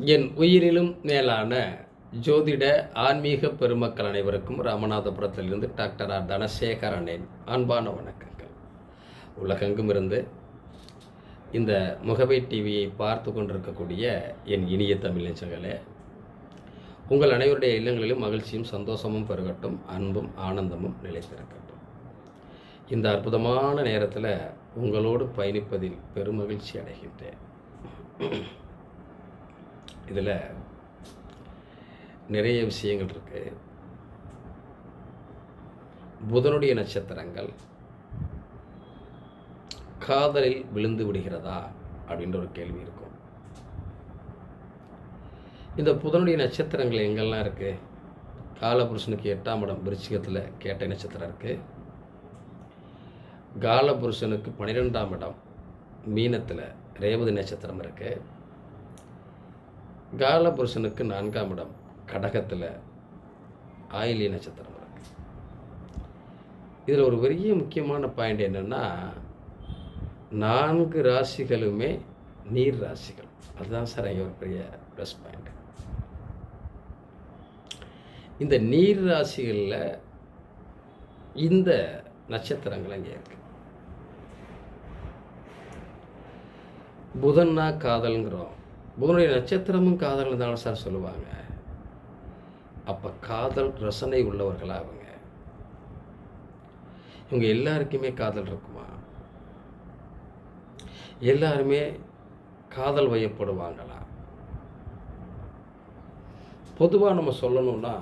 என் உயிரிலும் மேலான ஜோதிட ஆன்மீக பெருமக்கள் அனைவருக்கும் ராமநாதபுரத்திலிருந்து டாக்டர் ஆர் தனசேகரனின் அன்பான வணக்கங்கள். உலகெங்கும் இருந்து இந்த முகவை டிவியை பார்த்து கொண்டிருக்கக்கூடிய என் இனிய தமிழ் உங்கள் அனைவருடைய இல்லங்களிலும் மகிழ்ச்சியும் சந்தோஷமும் பெருகட்டும் அன்பும் ஆனந்தமும் நிலைத்திருக்கட்டும். இந்த அற்புதமான நேரத்தில் உங்களோடு பயணிப்பதில் பெருமகிழ்ச்சி அடைகின்றேன். இதில் நிறைய விஷயங்கள் இருக்குது புதனுடைய நட்சத்திரங்கள் காதலில் விழுந்து விடுகிறதா அப்படின்ற ஒரு கேள்வி இருக்கும். இந்த புதனுடைய நட்சத்திரங்கள் எங்கெல்லாம் இருக்குது காலபுருஷனுக்கு எட்டாம் இடம் விருச்சிகத்தில் கேட்ட நட்சத்திரம் இருக்குது காலபுருஷனுக்கு பன்னிரெண்டாம் இடம் மீனத்தில் ரேவதி நட்சத்திரம் இருக்குது காலபுருஷனுக்கு நான்காம் இடம் கடகத்தில் ஆயிலி நட்சத்திரம் இருக்கு இதில் ஒரு பெரிய முக்கியமான பாயிண்ட் என்னென்னா நான்கு ராசிகளுமே நீர் ராசிகள். அதுதான் சார் இங்கே ஒரு பெரிய ப்ளஸ் பாயிண்ட் இந்த நீர் ராசிகளில் இந்த நட்சத்திரங்கள் அங்கே இருக்கு. புதன்னா காதல்ங்கிறோம். புதனுடைய நட்சத்திரமும் காதல் தானே சார் சொல்லுவாங்க. அப்போ காதல் ரசனை உள்ளவர்களாக அவங்க இவங்க எல்லாருக்குமே காதல் இருக்குமா? எல்லாருமே காதல் வயப்படுவாங்களா? பொதுவாக நம்ம சொல்லணும்னா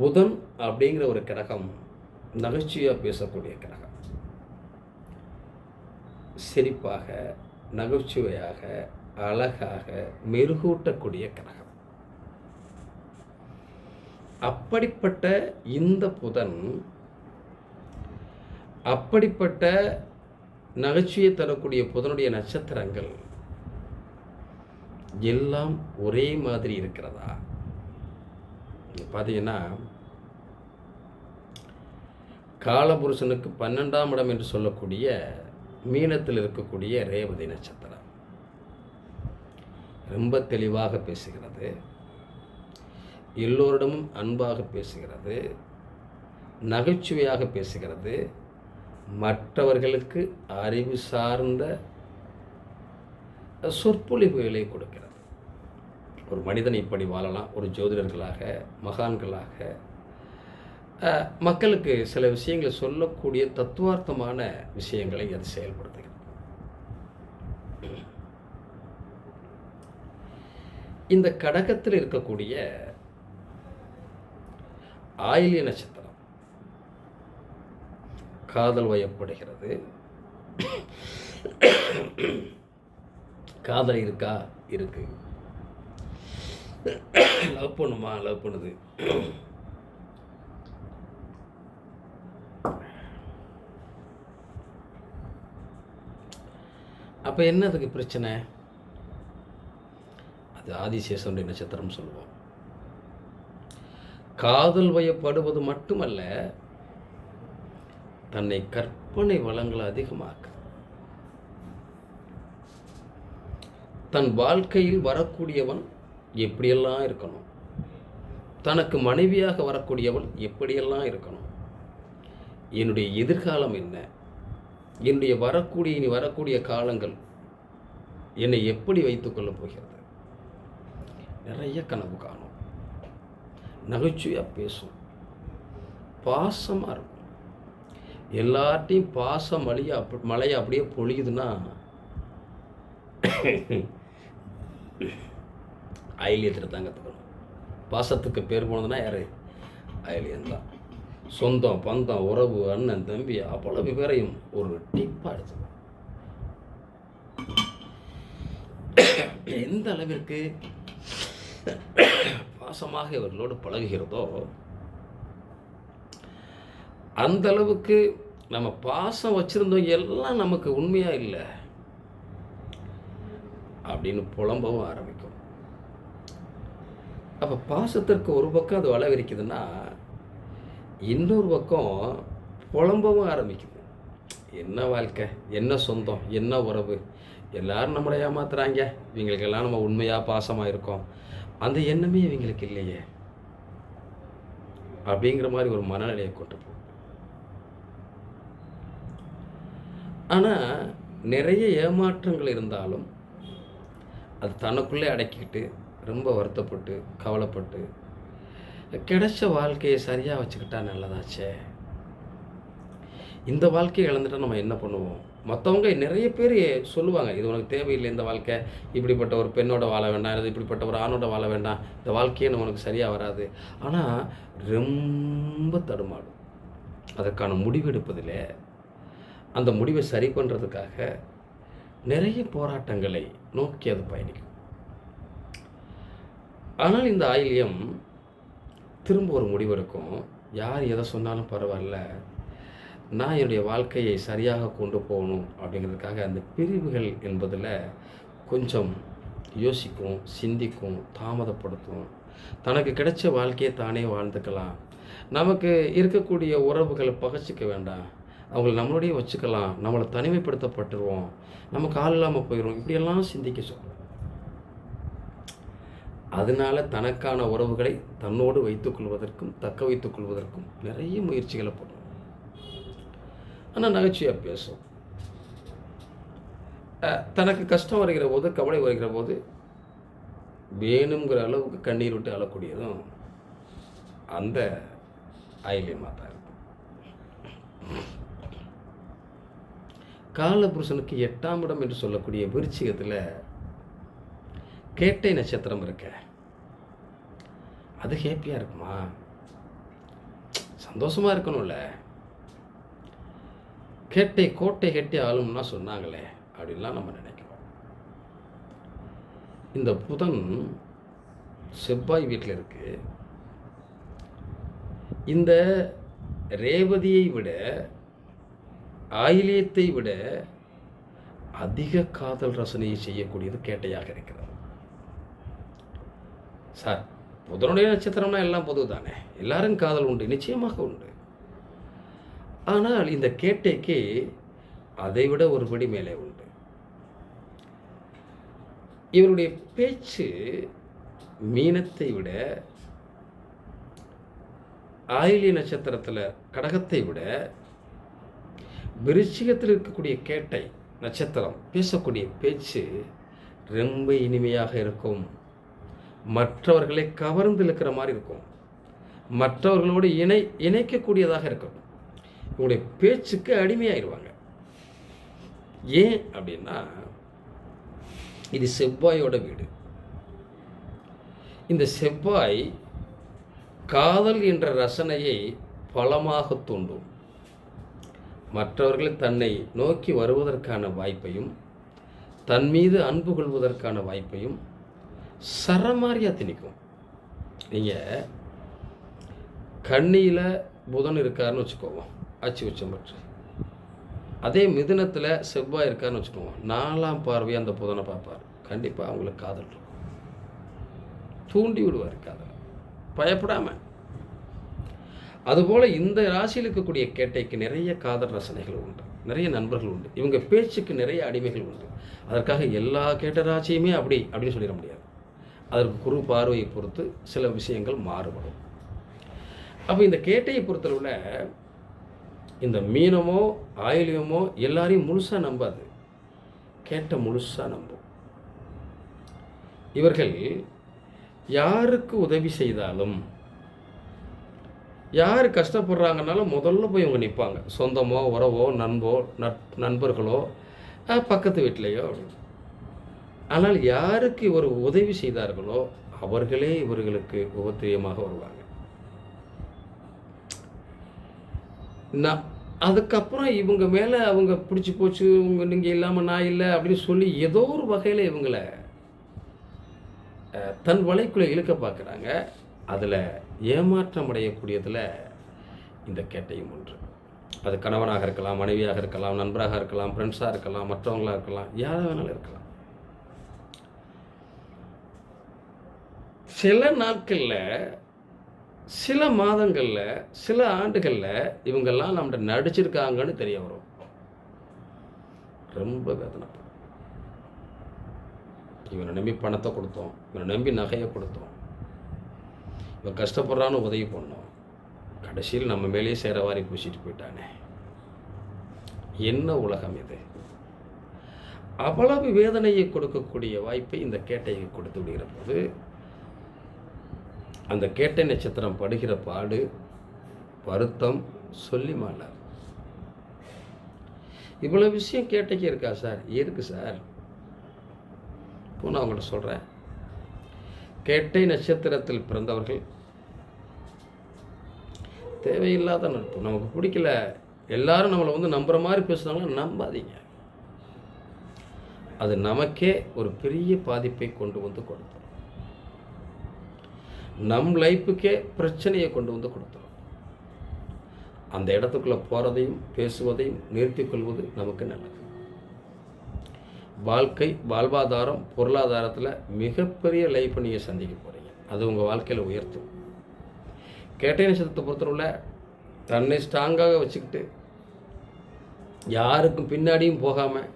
புதன் அப்படிங்கிற ஒரு கிரகம் நகைச்சுவையாக பேசக்கூடிய கிரகம். சிரிப்பாக நகைச்சுவையாக அழகாக மெருகூட்டக்கூடிய கிரகம். அப்படிப்பட்ட இந்த புதன் அப்படிப்பட்ட நகைச்சுவை தரக்கூடிய புதனுடைய நட்சத்திரங்கள் எல்லாம் ஒரே மாதிரி இருக்கிறதா? பார்த்தீங்கன்னா காலபுருஷனுக்கு பன்னெண்டாம் இடம் என்று சொல்லக்கூடிய மீனத்தில் இருக்கக்கூடிய ரேவதி நட்சத்திரம். ரொம்ப தெளிவாக பேசுகிறது. எல்லோரிடமும் அன்பாக பேசுகிறது. நகைச்சுவையாக பேசுகிறது. மற்றவர்களுக்கு அறிவு சார்ந்த சொற்பொழிவுகளை கொடுக்கிறது. ஒரு மனிதன் இப்படி வாழலாம் ஒரு ஜோதிடர்களாக மகான்களாக. மக்களுக்கு சில விஷயங்களை சொல்லக்கூடிய தத்துவார்த்தமான விஷயங்களை அது செயல்படுத்துகிறது. இந்த கடகத்தில் இருக்கக்கூடிய ஆயிலிய நட்சத்திரம் காதல் வயப்படுகிறது. காதல் இருக்கா? இருக்கு. லவ் பண்ணுமா? லவ் பண்ணுது. அப்போ என்ன அதுக்கு பிரச்சனை? அது ஆதிசேஷனுடைய நட்சத்திரம் சொல்லுவோம். காதல் வயப்படுவது மட்டுமல்ல தன்னை கற்பனை வளங்களை அதிகமாக்க. தன் வாழ்க்கையில் வரக்கூடியவன் எப்படியெல்லாம் இருக்கணும்? தனக்கு மனைவியாக வரக்கூடியவள் எப்படியெல்லாம் இருக்கணும்? என்னுடைய எதிர்காலம் என்ன? என்னுடைய வரக்கூடிய இனி வரக்கூடிய காலங்கள் என்னை எப்படி வைத்துக்கொள்ளப் போகிறது? நிறைய கனவு காணும். நகைச்சுவையாக பேசும். பாசமாக இருக்கும். எல்லார்ட்டையும் பாசம் மழையை அப்படி மழையை அப்படியே பொழியுதுன்னா அயலியத்தில் தான் கற்றுக்கணும் பாசத்துக்கு பேர் போனதுன்னா யார்? அயலியன் தான். சொந்தம் பந்தம் உறவு அண்ணன் தம்பி அவ்வளவு பேரையும் ஒரு டிப்பாக எடுத்து எந்த அளவிற்கு பாசமாக இவர்களோடு பழகுகிறதோ அந்த அளவுக்கு நம்ம பாசம் வச்சுருந்தோம் எல்லாம் நமக்கு உண்மையாக இல்லை? அப்படின்னு புலம்பவும் ஆரம்பிக்கும். அப்போ பாசத்திற்கு ஒரு பக்கம் அது வளவிருக்குதுன்னா இன்னொரு பக்கம் புலம்பவும் ஆரம்பிக்குது. என்ன வாழ்க்கை? என்ன சொந்தம்? என்ன உறவு? எல்லாரும் நம்மளை ஏமாத்துறாங்க. இவங்களுக்கெல்லாம் நம்ம உண்மையாக பாசமாக இருக்கோம். அந்த எண்ணமே இவங்களுக்கு இல்லையே. அப்படிங்கிற மாதிரி ஒரு மனநிலையை கொண்டு போகும் ஆனால் நிறைய ஏமாற்றங்கள் இருந்தாலும் அது தனக்குள்ளே அடக்கிக்கிட்டு ரொம்ப வருத்தப்பட்டு கவலைப்பட்டு கிடைச்ச வாழ்க்கையை சரியாக வச்சுக்கிட்டா நல்லதாச்சே. இந்த வாழ்க்கையை இழந்துட்டா நம்ம என்ன பண்ணுவோம்? மற்றவங்க நிறைய பேர் சொல்லுவாங்க இது உனக்கு தேவையில்லை இந்த வாழ்க்கை. இப்படிப்பட்ட ஒரு பெண்ணோட வாழ வேண்டாம். இது இப்படிப்பட்ட ஒரு ஆணோட வாழ வேண்டாம். இந்த வாழ்க்கையே உனக்கு சரியாக வராது. ஆனால் ரொம்ப தடுமாடும் அதற்கான முடிவெடுப்பதில் அந்த முடிவை சரி பண்ணுறதுக்காக நிறைய போராட்டங்களை நோக்கி அது பயணிக்கும். ஆனால் இந்த ஆயில்யம் திரும்ப ஒரு முடிவெடுக்கும். யார் எதை சொன்னாலும் பரவாயில்ல. நான் என்னுடைய வாழ்க்கையை சரியாக கொண்டு போகணும் அப்படிங்கிறதுக்காக அந்த பிரிவுகள் என்பதில் கொஞ்சம் யோசிக்கும் சிந்திக்கும் தாமதப்படுத்தும். தனக்கு கிடைச்ச வாழ்க்கையை தானே வாழ்ந்துக்கலாம். நமக்கு இருக்கக்கூடிய உறவுகளை பகச்சிக்க வேண்டாம். அவங்கள நம்மளுடைய வச்சுக்கலாம். நம்மளை தனிமைப்படுத்தப்பட்டுருவோம். நமக்கு ஆள் இல்லாமல் போயிடும் இப்படியெல்லாம் சிந்திக்க சொல்லும் அதனால தனக்கான உறவுகளை தன்னோடு வைத்துக்கொள்வதற்கும் தக்க வைத்துக்கொள்வதற்கும் நிறைய முயற்சிகளை பண்ணும் ஆனால் நகைச்சுவையாக பேசும். தனக்கு கஷ்டம் வருகிற போது கவலை வருகிற போது வேணுங்கிற அளவுக்கு கண்ணீர் விட்டு அழக்கூடியதும் அந்த ஆயிலியமாக மாதா இருக்கும். காலபுருஷனுக்கு எட்டாம் இடம் என்று சொல்லக்கூடிய விருச்சிகத்தில் கேட்டை நட்சத்திரம் இருக்க. அது ஹேப்பியாக இருக்குமா? சந்தோஷமாக இருக்கணும்ல. கேட்டை கோட்டை கட்டி ஆளும்னா சொன்னாங்களே அப்படின்லாம் நம்ம நினைக்கிறோம். இந்த புதன் செவ்வாய் வீட்டில் இருக்கு. இந்த ரேவதியை விட ஆயிலியத்தை விட அதிக காதல் ரசனையை செய்யக்கூடியது கேட்டையாக இருக்கிறது. சார் புதனுடைய நட்சத்திரம்னா எல்லாம் பொது தானே எல்லாரும் காதல் உண்டு நிச்சயமாக உண்டு. ஆனால் இந்த கேட்டைக்கு அதை விட ஒரு படி மேலே உண்டு. இவருடைய பேச்சு மீனத்தை விட ஆயிலிய நட்சத்திரத்தில் கடகத்தை விட விருச்சிகத்தில் இருக்கக்கூடிய கேட்டை நட்சத்திரம் பேசக்கூடிய பேச்சு ரொம்ப இனிமையாக இருக்கும். மற்றவர்களை கவர்ந்து இழுக்கிற மாதிரி இருக்கும். மற்றவர்களோடு இணை இணைக்கக்கூடியதாக இருக்கும். உங்களுடைய பேச்சுக்கு அடிமையாயிருவாங்க. ஏன் அப்படின்னா இது செவ்வாயோட வீடு. இந்த செவ்வாய் காதல் என்ற ரசனையை பலமாக தூண்டும். மற்றவர்கள் தன்னை நோக்கி வருவதற்கான வாய்ப்பையும் தன் மீது அன்பு கொள்வதற்கான வாய்ப்பையும் சரமாரியாக திணிக்கும். நீங்கள் கண்ணியில் புதன் இருக்காருன்னு வச்சுக்கோவோம் ஆட்சி உச்சம் பற்றி அதே மிதுனத்தில் செவ்வாய் இருக்காருன்னு வச்சுக்கோங்க. நாலாம் பார்வையை அந்த புதனை பார்ப்பார். கண்டிப்பாக அவங்களுக்கு காதல் இருக்கும். தூண்டி விடுவார் காதல். பயப்படாமல் அதுபோல் இந்த ராசியில் இருக்கக்கூடிய கேட்டைக்கு நிறைய காதல் ரசனைகள் உண்டு. நிறைய நண்பர்கள் உண்டு. இவங்க பேச்சுக்கு நிறைய அடிமைகள் உண்டு. அதற்காக எல்லா கேட்ட ராசியுமே அப்படி அப்படின்னு சொல்லிட முடியாது. அதற்கு குரு பார்வையை பொறுத்து சில விஷயங்கள் மாறுபடும். அப்போ இந்த கேட்டையை பொறுத்தளவில் இந்த மீனமோ ஆயிலியமோ எல்லாரையும் முழுசாக நம்பாது. கேட்ட முழுசாக நம்பும். இவர்கள் யாருக்கு உதவி செய்தாலும் யார் கஷ்டப்படுறாங்கனாலும் முதல்ல போய் இவங்க நிற்பாங்க சொந்தமோ உறவோ நண்போ நட் நண்பர்களோ பக்கத்து வீட்டிலையோ ஆனால் யாருக்கு இவர் உதவி செய்தார்களோ அவர்களே இவர்களுக்கு உபத்திரியமாக வருவாங்க. நான் அதுக்கப்புறம் இவங்க மேலே அவங்க பிடிச்சி போச்சு இவங்க நீங்கள் இல்லாமல் நான் இல்லை அப்படின்னு சொல்லி ஏதோ ஒரு வகையில் இவங்களை தன் வலைக்குள்ளே இழுக்க பார்க்குறாங்க அதில் ஏமாற்றம் அடையக்கூடியதில் இந்த கேட்டையும் ஒன்று. அது கணவனாக இருக்கலாம் மனைவியாக இருக்கலாம் நண்பராக இருக்கலாம் ஃப்ரெண்ட்ஸாக இருக்கலாம் மற்றவங்களாக இருக்கலாம் யாராக வேணாலும் இருக்கலாம். சில நாட்களில் சில மாதங்களில் சில ஆண்டுகளில் இவங்கெல்லாம் நம்மகிட்ட நடிச்சிருக்காங்கன்னு தெரிய வரும். ரொம்ப வேதனைப்படும் இவனை நம்பி பணத்தை கொடுத்தோம். இவனை நம்பி நகையை கொடுத்தோம். இவன் கஷ்டப்படுறான்னு உதவி பண்ணோம். கடைசியில் நம்ம மேலேயே சேர வாரி பூசிட்டு போயிட்டானே. என்ன உலகம் இது? அவ்வளவு வேதனையை கொடுக்கக்கூடிய வாய்ப்பை இந்த கேட்டையை கொடுத்து விடுகிற போது அந்த கேட்டை நட்சத்திரம் படுகிற பாடு வருத்தம் சொல்லி மாட்டார். இவ்வளோ விஷயம் கேட்டைக்கு இருக்கா சார்? இருக்கு சார்? இப்போ நான் அவங்கள்ட்ட சொல்கிறேன் கேட்டை நட்சத்திரத்தில் பிறந்தவர்கள் தேவையில்லாத நட்பு. நமக்கு பிடிக்கல. எல்லாரும் நம்மளை வந்து நம்புற மாதிரி பேசுனாலும் நம்பாதீங்க. அது நமக்கே ஒரு பெரிய பாதிப்பை கொண்டு வந்து கொடுத்தோம் நம் லைஃபுக்கே பிரச்சனையை கொண்டு வந்து கொடுத்துரும். அந்த இடத்துக்குள்ளே போகிறதையும் பேசுவதையும் நிறுத்தி கொள்வது நமக்கு நல்லது. வாழ்க்கை வாழ்வாதாரம் பொருளாதாரத்தில் மிகப்பெரிய லைஃப்பை நீங்கள் சந்திக்க போகிறீங்க அது உங்கள் வாழ்க்கையில் உயர்த்தும். கேட்டை நட்சத்திரத்தை பொறுத்தவரை தன்னை ஸ்ட்ராங்காக வச்சுக்கிட்டு யாருக்கும் பின்னாடியும் போகாமல்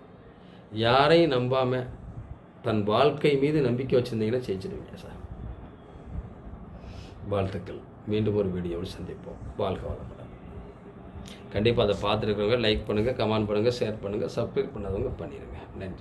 யாரையும் நம்பாமல் தன் வாழ்க்கை மீது நம்பிக்கை வச்சுருந்தீங்கன்னா ஜெயிச்சிடுவீங்க சார். வாழ்த்துக்கள். மீண்டும் ஒரு வீடியோவில் சந்திப்போம். வாழ்க வளமுடன். கண்டிப்பாக அதை பார்த்துருக்கவங்க லைக் பண்ணுங்கள் கமெண்ட் பண்ணுங்கள் ஷேர் பண்ணுங்கள் சப்ஸ்கிரைப் பண்ணாதவங்க பண்ணிடுங்க நன்றி.